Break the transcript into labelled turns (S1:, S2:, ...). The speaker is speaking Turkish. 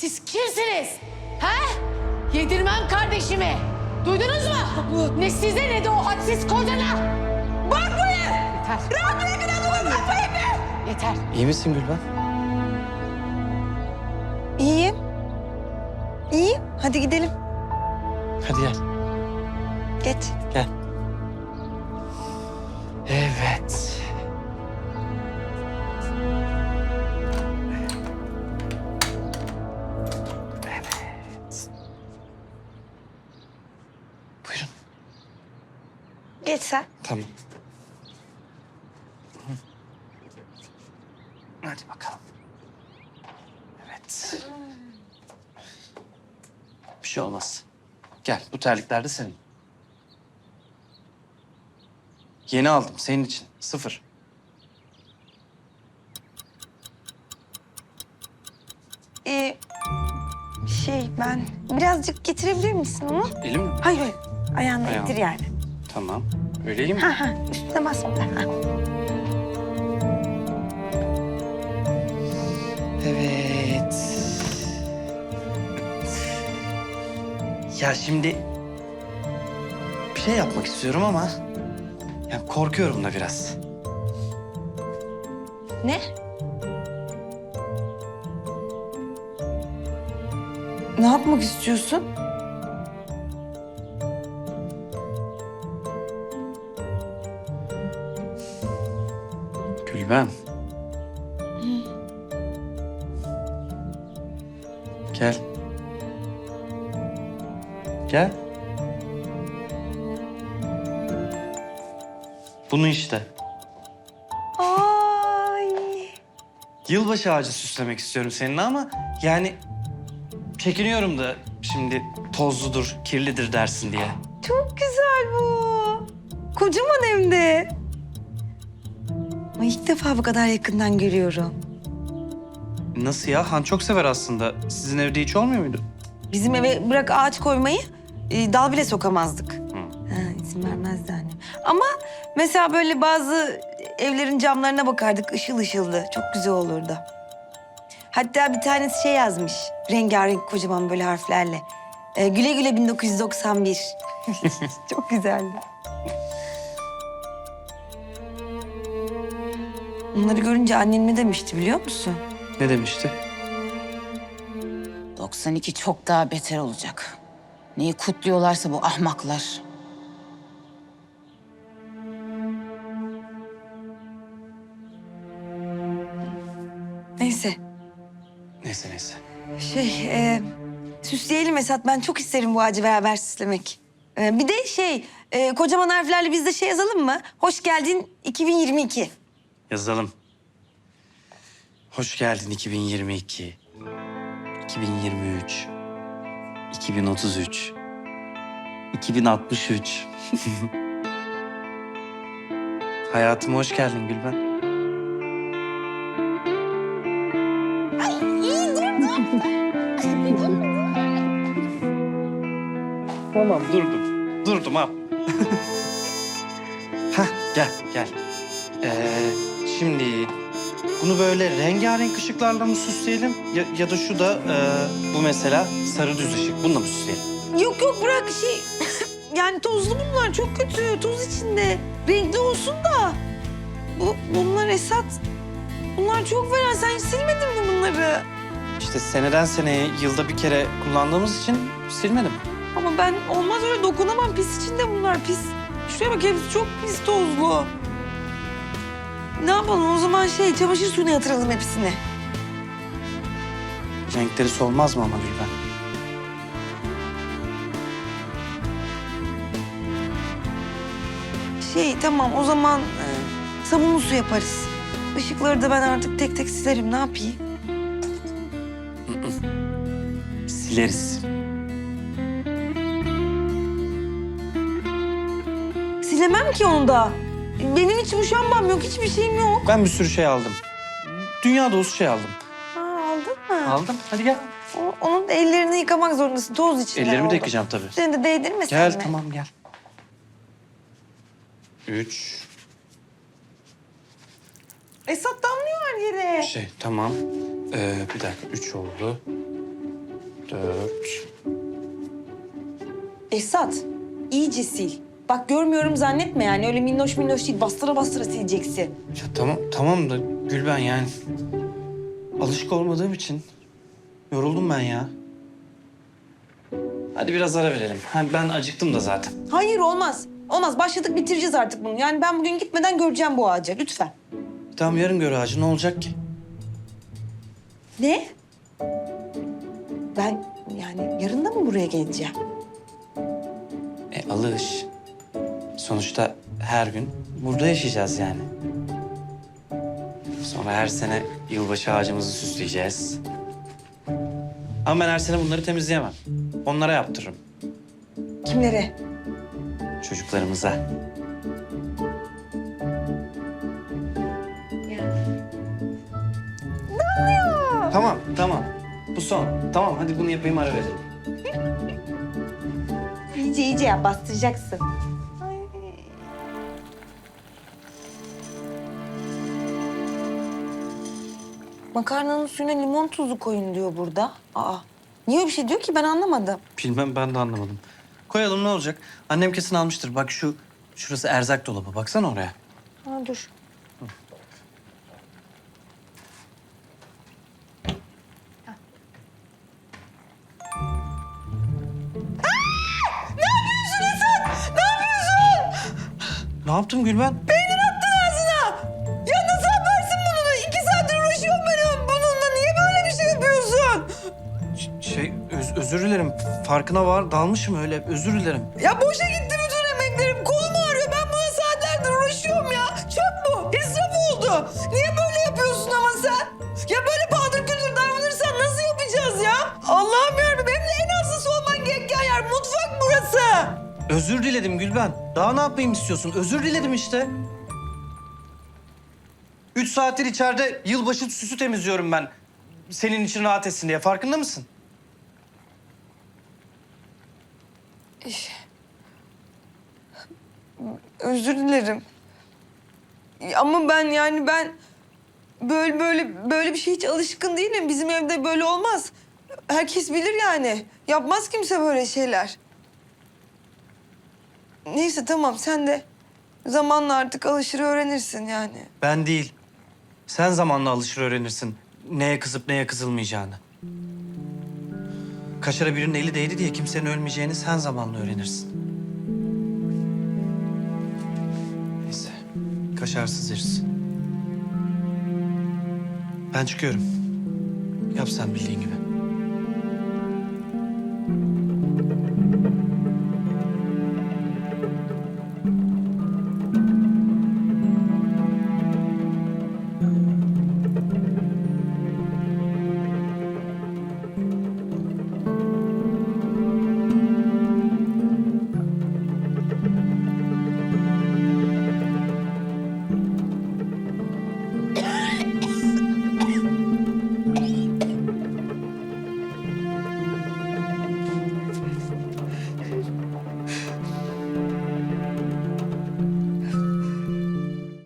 S1: Siz kimsiniz? He? Yedirmem kardeşimi. Duydunuz mu? Ne size ne de o hadsiz kocana. Bakmayın! Yeter. Rahat bırakın adamı bakmayın be! Yeter.
S2: İyi misin Gülben?
S3: İyiyim. İyiyim. Hadi gidelim. Geç sen.
S2: Tamam. Hadi bakalım. Evet. Bir şey olmaz. Gel, bu terlikler de senin. Yeni aldım, senin için. Sıfır.
S3: Ee, şey ben birazcık getirebilir misin onu?
S2: Elim mi?
S3: Hayır hayır. Ayağını
S2: Ayağım.
S3: ittir yani.
S2: Tamam. Öyleyim mi?
S3: Ha ha.
S2: Evet. Ya şimdi bir şey yapmak istiyorum ama ya korkuyorum da biraz.
S3: Ne? Ne yapmak istiyorsun?
S2: Gülben. Gel. Gel. Bunu işte.
S3: Ay.
S2: Yılbaşı ağacı süslemek istiyorum seninle ama yani çekiniyorum da şimdi tozludur, kirlidir dersin diye.
S3: Çok güzel bu. Kocaman hem de. Ay ilk defa bu kadar yakından görüyorum.
S2: Nasıl ya? Han çok sever aslında. Sizin evde hiç olmuyor muydu?
S3: Bizim eve bırak ağaç koymayı e, dal bile sokamazdık. Ha, izin vermezdi annem. Ama mesela böyle bazı evlerin camlarına bakardık ışıl ışıldı. Çok güzel olurdu. Hatta bir tanesi şey yazmış. Rengarenk kocaman böyle harflerle. E, güle güle 1991. Çok güzeldi. Onları görünce annen ne demişti biliyor musun?
S2: Ne demişti?
S1: 92 çok daha beter olacak. Neyi kutluyorlarsa bu ahmaklar.
S3: Neyse.
S2: Neyse neyse.
S3: Şey, e, süsleyelim Esat. Ben çok isterim bu ağacı beraber süslemek. E, bir de şey, e, kocaman harflerle biz de şey yazalım mı? Hoş geldin 2022.
S2: Yazalım. Hoş geldin 2022. 2023. 2033. 2063. Hayatıma hoş geldin Gülben. Tamam durdum. Durdum ha. Hah gel gel. Ee, şimdi bunu böyle rengarenk ışıklarla mı süsleyelim? Ya, ya da şu da e, bu mesela sarı düz ışık. Bununla mı süsleyelim?
S3: Yok yok bırak şey... yani tozlu bunlar çok kötü. Toz içinde. Renkli olsun da. Bu, bunlar Esat. Bunlar çok fena. Sen hiç silmedin mi bunları?
S2: İşte seneden seneye yılda bir kere kullandığımız için silmedim.
S3: Ama ben olmaz öyle dokunamam. Pis içinde bunlar pis. Şuraya bak hepsi çok pis tozlu. Ne yapalım o zaman şey çamaşır suyuna yatıralım hepsini.
S2: Renkleri solmaz mı ama Gülben?
S3: Şey tamam o zaman e, sabunlu su yaparız. Işıkları da ben artık tek tek silerim ne yapayım?
S2: Sileriz.
S3: Silemem ki onu da. Benim hiç muşambam yok, hiçbir şeyim yok.
S2: Ben bir sürü şey aldım. Dünya dolusu şey aldım.
S3: Ha, aldın mı?
S2: Aldım. Hadi gel.
S3: O- onun da ellerini yıkamak zorundasın. Toz içinde
S2: Ellerimi
S3: oldu.
S2: de yıkayacağım tabii.
S3: Seni de değdirme sen
S2: Gel
S3: de.
S2: tamam gel. Üç.
S3: Esat damlıyor her yere.
S2: Şey tamam. Ee, bir dakika üç oldu. Dört.
S3: Esat, iyice sil. Bak görmüyorum zannetme yani. Öyle minnoş minnoş değil. Bastıra bastıra sileceksin.
S2: Ya tamam, tamam da Gülben yani... Alışık olmadığım için yoruldum ben ya. Hadi biraz ara verelim. Ha, ben acıktım da zaten.
S3: Hayır olmaz. Olmaz. Başladık bitireceğiz artık bunu. Yani ben bugün gitmeden göreceğim bu ağacı. Lütfen.
S2: Tamam yarın gör ağacı ne olacak ki?
S3: Ne? Ben yani yarın da mı buraya geleceğim?
S2: E alış. Sonuçta her gün burada yaşayacağız yani. Sonra her sene yılbaşı ağacımızı süsleyeceğiz. Ama ben her sene bunları temizleyemem. Onlara yaptırırım.
S3: Kimlere?
S2: Çocuklarımıza. Tamam, tamam. Bu son. Tamam, hadi bunu yapayım ara verelim.
S3: İyice iyice yap. Bastıracaksın. Makarnanın suyuna limon tuzu koyun diyor burada. Aa, niye öyle bir şey diyor ki ben anlamadım.
S2: Bilmem ben de anlamadım. Koyalım ne olacak? Annem kesin almıştır. Bak şu şurası erzak dolabı. Baksana oraya.
S3: Ha, dur.
S2: Ne yaptım Gülben? Öz- özür dilerim. Farkına var dalmışım öyle. Özür dilerim.
S3: Ya boşa gitti bütün emeklerim. Kolum ağrıyor. Ben buna saatlerdir uğraşıyorum ya. Çöp bu. İsraf oldu. Niye böyle yapıyorsun ama sen? Ya böyle paldır küldür davranırsan nasıl yapacağız ya? Allah'ım yarabbim. Hem de en hastası olman gereken yer. Mutfak burası.
S2: Özür diledim Gülben. Daha ne yapayım istiyorsun? Özür diledim işte. Üç saattir içeride yılbaşı süsü temizliyorum ben. Senin için rahat etsin diye. Farkında mısın?
S3: Özür dilerim. Ama ben yani ben böyle böyle böyle bir şey hiç alışkın değilim. Bizim evde böyle olmaz. Herkes bilir yani. Yapmaz kimse böyle şeyler. Neyse tamam sen de zamanla artık alışır öğrenirsin yani.
S2: Ben değil. Sen zamanla alışır öğrenirsin. Neye kızıp neye kızılmayacağını. Kaşara birinin eli değdi diye kimsenin ölmeyeceğini sen zamanla öğrenirsin. Neyse. Kaşarsız yeriz. Ben çıkıyorum. Yap sen bildiğin gibi.